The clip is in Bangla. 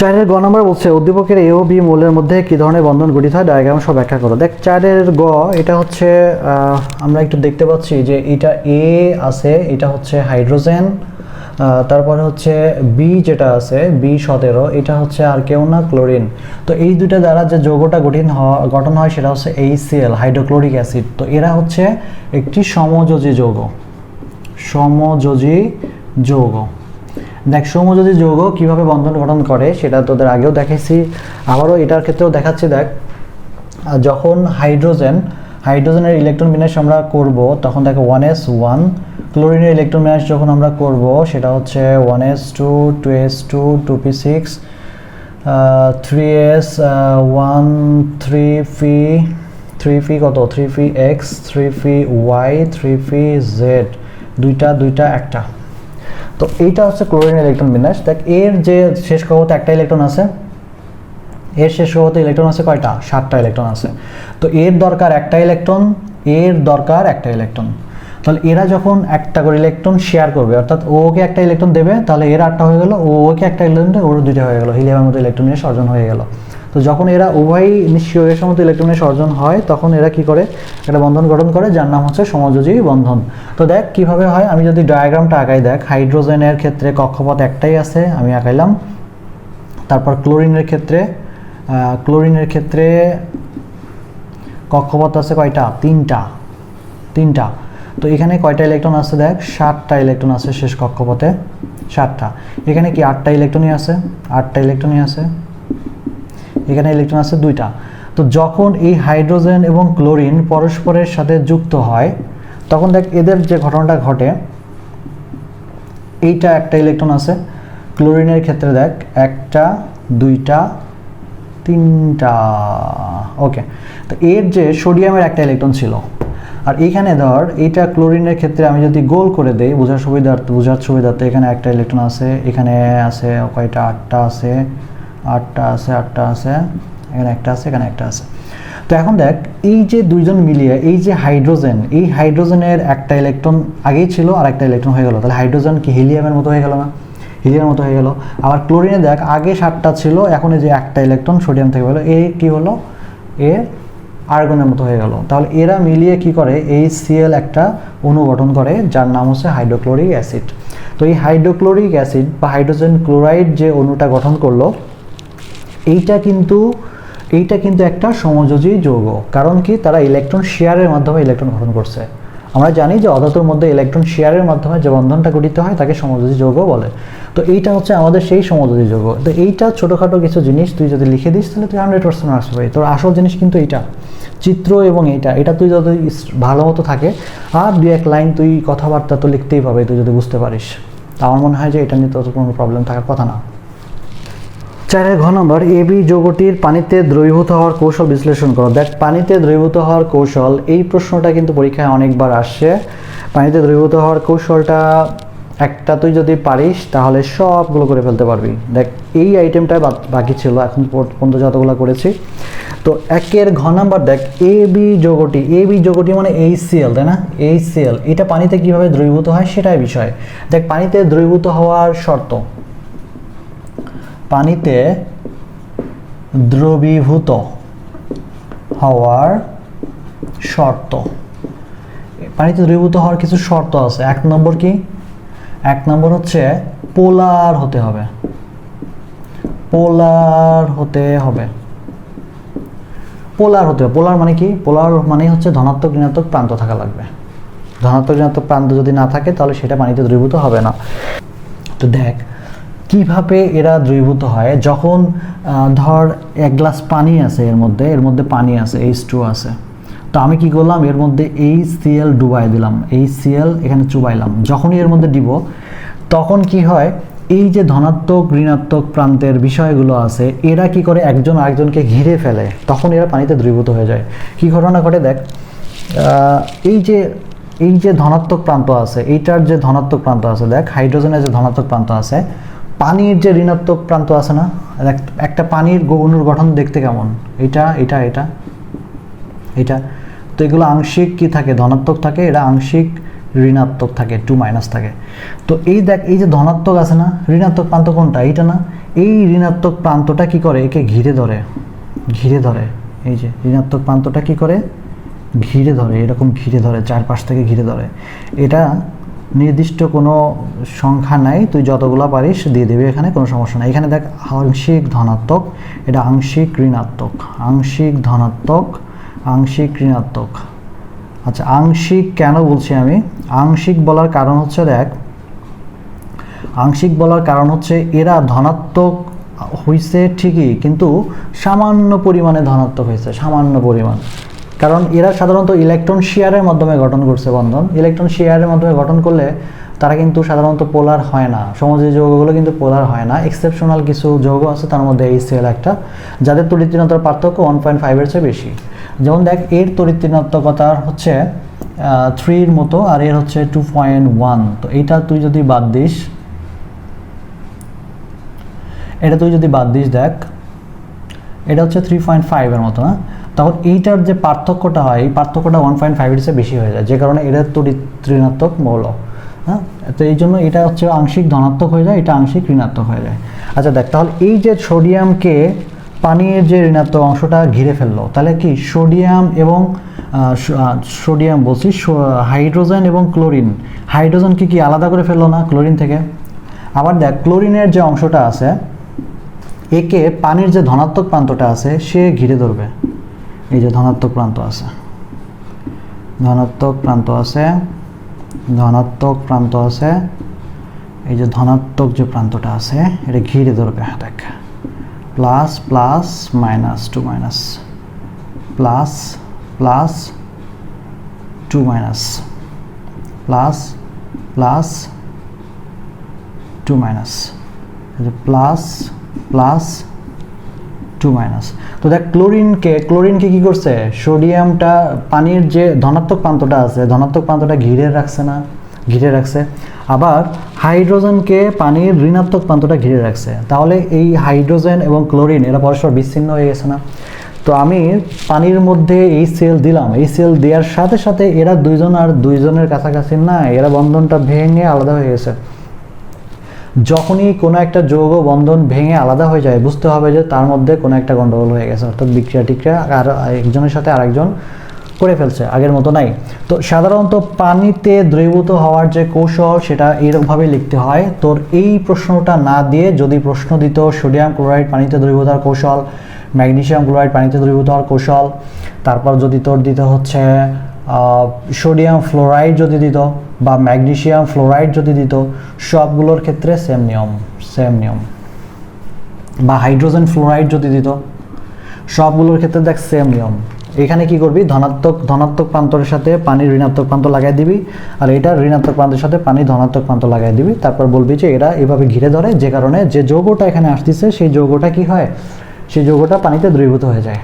চারের গ নম্বর বলছে, উদ্দীপকের এ ও বি মৌলের মধ্যে কি ধরনের বন্ধন গঠিত হয়? ডায়াগ্রাম সব ব্যাখ্যা করো। দেখ, চারের গ, এটা হচ্ছে আমরা একটু দেখতে পাচ্ছি যে এটা এ আছে, এটা হচ্ছে হাইড্রোজেন তারপরে হচ্ছে বি যেটা আছে বি সতেরো, এটা হচ্ছে আর কেউ না, ক্লোরিন। তো এই দুইটা দ্বারা যে যৌগটা গঠিন গঠন হয় সেটা হচ্ছে এইচসিএল হাইড্রোক্লোরিক অ্যাসিড। তো এরা হচ্ছে একটি সমযোজী যৌগ। সমযোজী যৌগ। দেখ সমযোজী যৌগ কীভাবে বন্ধন গঠন করে, সেটা তোদের আগেও দেখাইছি আবারও এটার ক্ষেত্রেও দেখাচ্ছি, দেখ যখন হাইড্রোজেন, হাইড্রোজেনের ইলেকট্রন বিন্যাস আমরা করব, তখন দেখো, ওয়ান এস ওয়ান, ক্লোরিনের ইলেকট্রন বিন্যাস যখন আমরা করব, সেটা হচ্ছে one S two two S two two P six three S one, three P three P কত? Three P X, three P Y, three P Z, দুইটা দুইটা, একটা। তো এইটা হচ্ছে ক্লোরিন ইলেকট্রন বিন্যাস। দেখ, এর যে শেষ কক্ষতে একটা ইলেকট্রন আছে, এর শেষ কক্ষতে ইলেকট্রন আছে কয়টা? সাতটা ইলেকট্রন আছে। তো এর দরকার একটা ইলেকট্রন, এর দরকার একটা ইলেকট্রন। তাহলে এরা যখন একটা করে ইলেকট্রন শেয়ার করবে, অর্থাৎ ওকে একটা ইলেকট্রন দেবে, তাহলে এর আটটা হয়ে গেল ও ওকে একটা ইলেকট্রন দেবে, ওর দুইটা হয়ে গেল। হিলিয়ামের মতো ইলেকট্রন ইলেকট্রনের সর্জন হয়ে গেল। তো যখন এরা উভয়ই নিশ্চয় মতো ইলেকট্রনের সর্জন হয়, তখন এরা কি করে? একটা বন্ধন গঠন করে, যার নাম হচ্ছে সমযোজী বন্ধন। তো দেখ কীভাবে হয়, আমি যদি ডায়াগ্রামটা আঁকাই দেখ হাইড্রোজেনের ক্ষেত্রে কক্ষপথ একটাই আছে, আমি আঁকাইলাম। তারপর ক্লোরিনের ক্ষেত্রে ক্লোরিনের ক্ষেত্রে কক্ষপথ আছে কয়টা? তিনটা। তিনটা। তো এখানে কয়টা ইলেকট্রন আছে দেখ? সাতটা ইলেকট্রন আছে শেষ কক্ষপথে। সাতটা। এখানে কি আটটা ইলেকট্রনই আছে? আটটা ইলেকট্রনই আছে। এখানে ইলেকট্রন আছে দুইটা। তো যখন এই হাইড্রোজেন এবং ক্লোরিন পরস্পরের সাথে যুক্ত হয়, তখন দেখ এদের যে ঘটনাটা ঘটে, এইটা একটা ইলেকট্রন আছে। ক্লোরিনের ক্ষেত্রে দেখ, একটা, দুইটা, তিনটা ওকে তো এর যে সোডিয়ামের একটা ইলেকট্রন ছিল। আর এইখানে ধর, এইটা ক্লোরিনের ক্ষেত্রে আমি যদি গোল করে দেই, বোঝার সুবিধার্থে বোঝার সুবিধার্থে এখানে একটা ইলেকট্রন আছে, এখানে আছে, কয়টা, আটটা আছে আটটা আছে আটটা আছে, এখানে একটা আছে, এখানে একটা আছে। তো এখন দেখ, এই যে দুইজন মিলিয়ে এই যে হাইড্রোজেন, এই হাইড্রোজেনের একটা ইলেকট্রন আগেই ছিল আর একটা ইলেকট্রন হয়ে গেল। তাহলে হাইড্রোজেন কি হিলিয়ামের মতো হয়ে গেল না? হিলিয়ামের মতো হয়ে গেল। আবার ক্লোরিনে দেখ, আগে সাতটা ছিল, এখন এই যে একটা ইলেকট্রন সোডিয়াম থেকে হলো এ কি হলো? এ আর্গনের মতো হয়ে গেল। তাহলে এরা মিলিয়ে কি করে? এই সিএল একটা অণু গঠন করে, যার নাম হচ্ছে হাইড্রোক্লোরিক অ্যাসিড। তো এই হাইড্রোক্লোরিক অ্যাসিড বা হাইড্রোজেন ক্লোরাইড যে অণুটা গঠন করল এইটা কিন্তু এইটা কিন্তু একটা সমযোজী যৌগ। কারণ কি? তারা ইলেকট্রন শেয়ারের মাধ্যমে ইলেকট্রন গঠন করছে। আমরা জানি যে অধাতুর মধ্যে ইলেকট্রন শেয়ারের মাধ্যমে যে বন্ধনটা গঠিত হয়, তাকে সমযোজী যৌগ বলে। তো এইটা হচ্ছে আমাদের সেই সমযোজী যৌগ। তো এইটা ছোটোখাটো কিছু জিনিস তুই যদি লিখে দিস, তাহলে তুই হান্ড্রেড পার্সেন্ট মার্কস পাবি তোর আসল জিনিস কিন্তু এইটা। চিত্র এবং এইটা। এটা তুই যদি ভালো মতো থাকে, আর দুই এক লাইন তুই কথাবার্তা তো লিখতেই পাবে তুই যদি বুঝতে পারিস। তা আমার মনে হয় যে এটা নিয়ে তোর কোনো প্রবলেম থাকার কথা না। চারের ঘ নম্বর, এ বি যৌগটির পানিতে দ্রবীভূত হওয়ার কৌশল বিশ্লেষণ করো। দেখ, পানিতে দ্রবীভূত হওয়ার কৌশল, এই প্রশ্নটা কিন্তু পরীক্ষায় অনেকবার আসছে। পানিতে দ্রবীভূত হওয়ার কৌশলটা একটা তুই যদি পারিস, তাহলে সবগুলো করে ফেলতে পারবি। দেখ, এই আইটেমটা বাকি ছিল, এখন পর- পর্যন্ত যতগুলো করেছি। তো একের ঘ নাম্বার, দেখ, এ বি যৌগটি, এ বি যৌগটি মানে এইচসিএল তাই না? এইচসিএল এটা পানিতে কীভাবে দ্রবীভূত হয় সেটাই বিষয়। দেখ, পানিতে দ্রবীভূত হওয়ার শর্ত পানিতে দ্রবীভূত হওয়ার শর্ত। পানিতে দ্রবীভূত হওয়ার কিছু শর্ত আছে। এক নম্বর কি? এক নম্বর হচ্ছে পোলার হতে হবে। পোলার হতে হবে। পোলার হতে হবে। পোলার মানে কি? পোলার মানে হচ্ছে ধনাত্মক ঋণাত্মক প্রান্ত থাকা লাগবে। ধনাত্মক ঋণাত্মক প্রান্ত যদি না থাকে, তাহলে সেটা পানিতে দ্রবীভূত হবে না। তো দেখ কীভাবে এরা দ্রবীভূত হয়? যখন ধর, এক গ্লাস পানি আছে এর মধ্যে এর মধ্যে পানি আছে এইচ টু আছে। তো আমি কি করলাম? এর মধ্যে এই সিএল ডুবাই দিলাম। এই সিএল এখানে চুবাইলাম। যখনই এর মধ্যে দিব, তখন কি হয়? এই যে ধনাত্মক, ঋণাত্মক প্রান্তের বিষয়গুলো আছে, এরা কি করে একজন আরেকজনকে ঘিরে ফেলে? তখন এরা পানিতে দ্রবীভূত হয়ে যায়। কি ঘটনা ঘটে দেখ? এই যে এই যে ধনাত্মক প্রান্ত আছে, এইটার যে ধনাত্মক প্রান্ত আছে, দেখ হাইড্রোজেনের যে ধনাত্মক প্রান্ত আছে পানির যে ঋণাত্মক প্রান্ত আছে না এক- একটা পানির গৌণুর গঠন দেখতে কেমন? এটা এটা এটা এটা। তো এগুলো আংশিক কি থাকে? ধনাত্মক থাকে, এটা আংশিক ঋণাত্মক থাকে টু মাইনাস থাকে। তো এই দেখ, এই যে ধনাত্মক আছে না, ঋণাত্মক প্রান্ত কোনটা? এইটা না? এই ঋণাত্মক প্রান্তটা কি করে? একে ঘিরে ধরে ঘিরে ধরে। এই যে ঋণাত্মক প্রান্তটা কি করে? ঘিরে ধরে, এরকম ঘিরে ধরে, চারপাশ থেকে ঘিরে ধরে। এটা নির্দিষ্ট কোনো সংখ্যা নাই, তুই যতগুলো পারিস দিয়ে দেবে, এখানে কোনো সমস্যা নাই। এখানে দেখ, আংশিক ধনাত্মক, এটা আংশিক ঋণাত্মক। আংশিক ধনাত্মক, আংশিক ঋণাত্মক। আচ্ছা আংশিক কেন বলছি আমি? আংশিক বলার কারণ হচ্ছে দেখ, আংশিক বলার কারণ হচ্ছে এরা ধনাত্মক হইছে ঠিকই, কিন্তু সামান্য পরিমাণে ধনাত্মক হয়েছে সামান্য পরিমাণ। কারণ এরা সাধারণত ইলেকট্রন শেয়ারের মাধ্যমে গঠন করছে বন্ধন। ইলেকট্রন শেয়ারের মাধ্যমে গঠন করলে তারা কিন্তু সাধারণত পোলার হয় না। সমাজের যৌগগুলো কিন্তু পোলার হয় না। এক্সেপশনাল কিছু যৌগ আছে, তার মধ্যে এই সেল একটা, যাদের তরিত্রিণতার পার্থক্য ওয়ান পয়েন্ট ফাইভের চেয়ে বেশি। যেমন দেখ, এর তরিত্রিণাত্মকতা হচ্ছে থ্রির মতো, আর এর হচ্ছে টু পয়েন্ট ওয়ান তো এইটা তুই যদি বাদ দিস, এটা তুই যদি বাদ দিস দেখ, এটা হচ্ছে থ্রি পয়েন্ট ফাইভের মতো না তখন এইটার যে পার্থক্যটা হয়, এই পার্থক্যটা ওয়ান পয়েন্ট ফাইভের চেয়ে বেশি হয়ে যায়। যে কারণে এটা তরি ঋণাত্মক মৌল। হ্যাঁ? তো এই জন্য এটা হচ্ছে আংশিক ধনাত্মক হয়ে যায়, এটা আংশিক ঋণাত্মক হয়ে যায়। আচ্ছা দেখ, তাহলে এই যে সোডিয়ামকে পানির যে ঋণাত্মক অংশটা ঘিরে ফেলল, তাহলে কি সোডিয়াম এবং সোডিয়াম বলছি হাইড্রোজেন এবং ক্লোরিন, হাইড্রোজেনকে কি আলাদা করে ফেলল না ক্লোরিন থেকে? আবার দেখ, ক্লোরিনের যে অংশটা আছে, একে পানির যে ধনাত্মক প্রান্তটা আছে, সে ঘিরে ধরবে। এই যে ধনাত্মক প্রান্ত আছে। ধনাত্মক প্রান্ত আছে, ধনাত্মক প্রান্ত আছে, এই যে ধনাত্মক যে প্রান্তটা আছে, এটা ঘিরে ধরবে দেখ plus plus, minus, two minus. Plus plus, two minus. Plus plus, two minus. Plus plus two minus তো দেখ, ক্লোরিনকে ক্লোরিনকে কি করছে? সোডিয়ামটা পানির যে ধনাত্মক প্রান্তটা আছে, ধনাত্মক প্রান্তটা ঘিরে রাখছে না, ঘিরে রাখছে। আবার হাইড্রোজেনকে পানির ঋণাত্মক প্রান্তটা ঘিরে রাখছে। তাহলে এই হাইড্রোজেন এবং ক্লোরিন, এরা পরস্পর বিচ্ছিন্ন হয়ে গেছে না। তো আমি পানির মধ্যে এই সেল দিলাম। এই সেল দেওয়ার সাথে সাথে এরা দুইজন আর দুইজনের কাছাকাছি না এরা বন্ধনটা ভেঙে আলাদা হয়ে গেছে। যখনই কোনো একটা যৌগ বন্ধন ভেঙে আলাদা হয়ে যায়, বুঝতে হবে যে তার মধ্যে কোনো একটা গন্ডগোল হয়ে গেছে। অর্থাৎ বিক্রিয়া টিক্রিয়া আর একজনের সাথে আরেকজন করে ফেলছে, আগের মতো নাই। তো সাধারণত পানিতে দ্রবীভূত হওয়ার যে কৌশল, সেটা এরকমভাবে লিখতে হয়। তোর এই প্রশ্নটা না দিয়ে যদি প্রশ্ন দিত সোডিয়াম ক্লোরাইড পানিতে দ্রবীভূত হওয়ার কৌশল ম্যাগনেশিয়াম ক্লোরাইড পানিতে দ্রবীভূত হওয়ার কৌশল, তারপর যদি তোর দিতে হচ্ছে সোডিয়াম ফ্লোরাইড যদি দিত বা ম্যাগনেসিয়াম ফ্লোরাইড যদি দিত, সবগুলোর ক্ষেত্রে সেম নিয়ম সেম নিয়ম। বা হাইড্রোজেন ফ্লোরাইড যদি দিত, সবগুলোর ক্ষেত্রে দেখ সেম নিয়ম। এখানে কি করবি? ধনাত্মক ধনাত্মক প্রান্তরের সাথে পানির ঋণাত্মক প্রান্ত লাগাই দিবি, আর এটা ঋণাত্মক প্রান্তের সাথে পানি ধনাত্মক প্রান্ত লাগাই দিবি। তারপর বলবি যে এরা এভাবে ঘিরে ধরে, যে কারণে যে যৌগটা এখানে আসতেছে, সেই যৌগটা কি হয়? সেই যৌগটা পানিতে দ্রবীভূত হয়ে যায়।